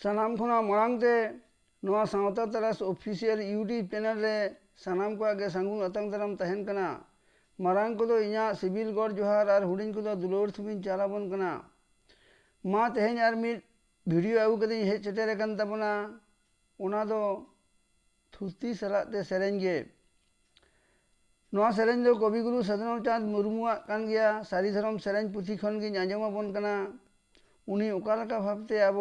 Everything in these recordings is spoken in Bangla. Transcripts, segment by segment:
सानाम खुना मांगते नवा सावता तरस ऑफिशियल यूट्यूब चैनल रे को आगे संगुन अतंग दरम तहन मांग को तो इना सिविल गड़ जोहार और हूँ को तो दुलोर थुबिन चालाबन कना। मा तेहे और मीट भिडियो आगू कदी हेज सेटेर कन तबना ओना तो सलाते सेरेंगे। से कविगुरु सेरेंज दो कवि चाँद मुर्मू सारी धरम सेरें पुथी खन आजमाबन आंजम भावते अब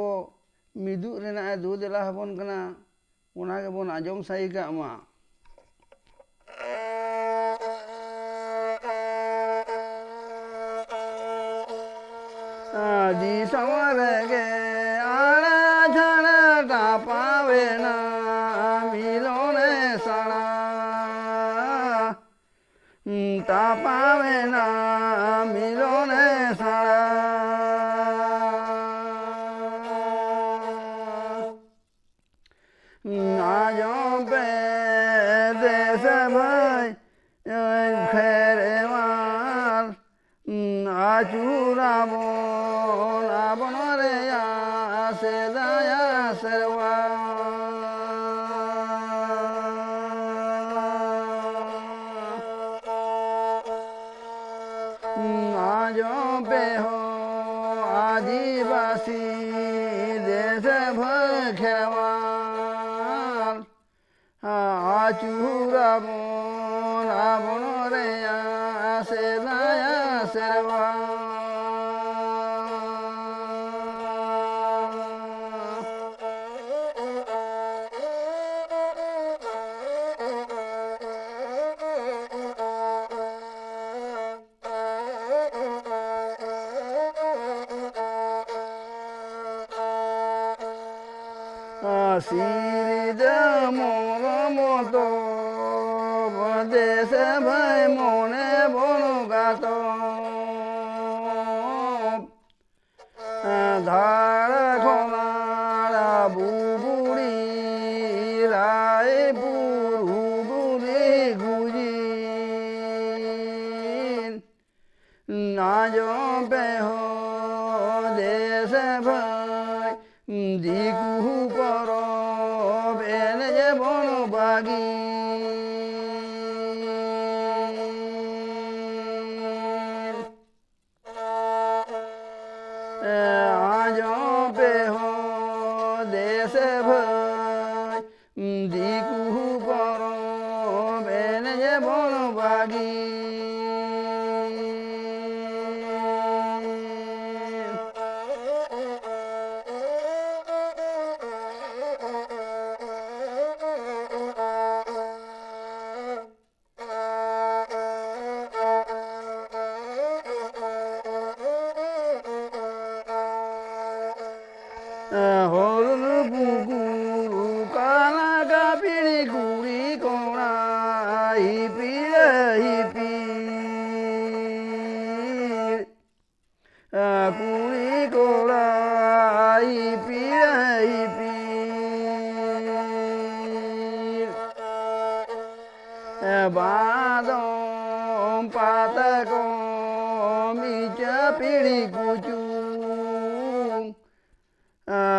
ᱢᱤᱫᱩᱜ ᱨᱮᱱᱟᱜ ᱮ ᱫᱩ ᱫᱮᱞᱟ ᱟᱵᱚᱱ ᱠᱟᱱᱟ ᱚᱱᱟ ᱜᱮᱵᱚᱱ ᱟᱸᱡᱚᱢ ᱥᱟᱹᱦᱤ ᱠᱟᱜ ᱢᱟ ᱟᱹᱰᱤ ᱥᱟᱶᱟᱨ ᱨᱮᱜᱮ ᱟᱲᱟ ᱡᱷᱟᱲᱟ ᱴᱟᱯᱟᱣᱮᱱᱟ ᱢᱤᱞᱚᱱ yo pede sabay kherewan achura bon abonare ya se da ya se serwan আচুরাব Ravan রে আসে দয়া সর্বা সিরিদ মর মতো দেশে ভাই, মনে বন গাত ধার খোলারা বুবুড়ি, রায় বুড়ি গুজি। নাজ পেহ দেশ ভাই, দিকু হরুন পুকুরু কালা কাপিড়ি কুড়ি কোড়া হিপি হিপি। কুড়ি কোড়া হিপি হিপি। বাদম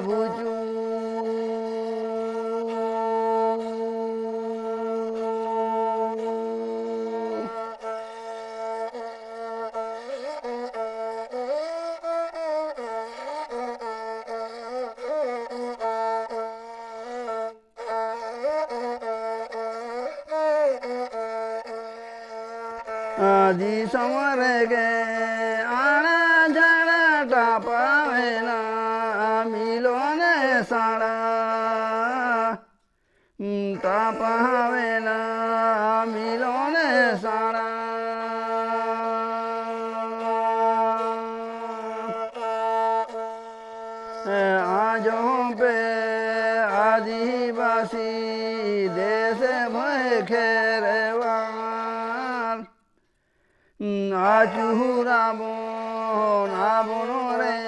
vô chung di samare ge সারা তা পাবে না মিলনে সারা আজ পে আদিবাসী দেশে ভয় খেরে আচুরাবন আবন রে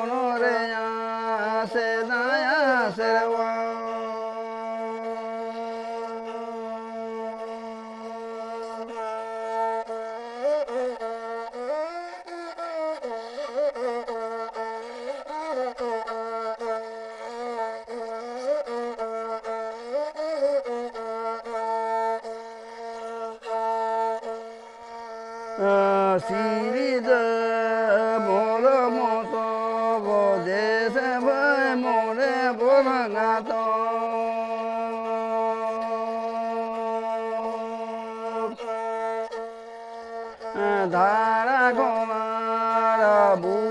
সিরিজ মোর মত দেশে ভাই মোরে বোধাঙাত ধারা গমার বু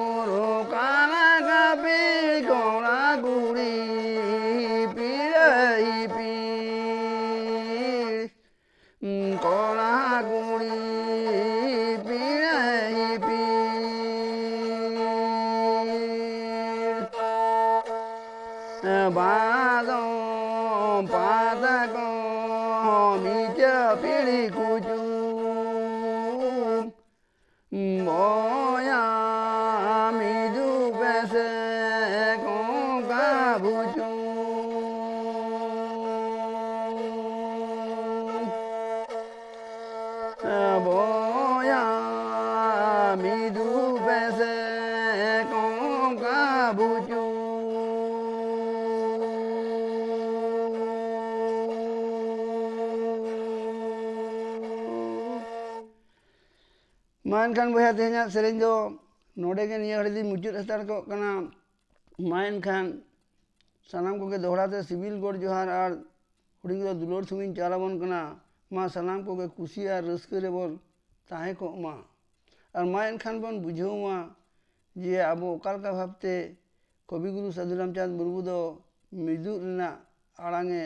কড়া গুড়ি পিড় मान बया तेज से नोड़े मुचाद हतारक मान खान सनाम को दोहराते सिविल गोड जोहार और हूँ दुलर सुमी चालावन माँ सनाम को खुशी और रसकर और मान खान बन बुझा जे अब भावते कविगुरु साधु रामचंद मुरमू दो मिजुना आड़ंगे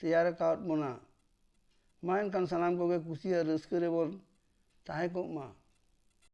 तैयार बना मान खान सनाम को खुशी और रसकर 大国嘛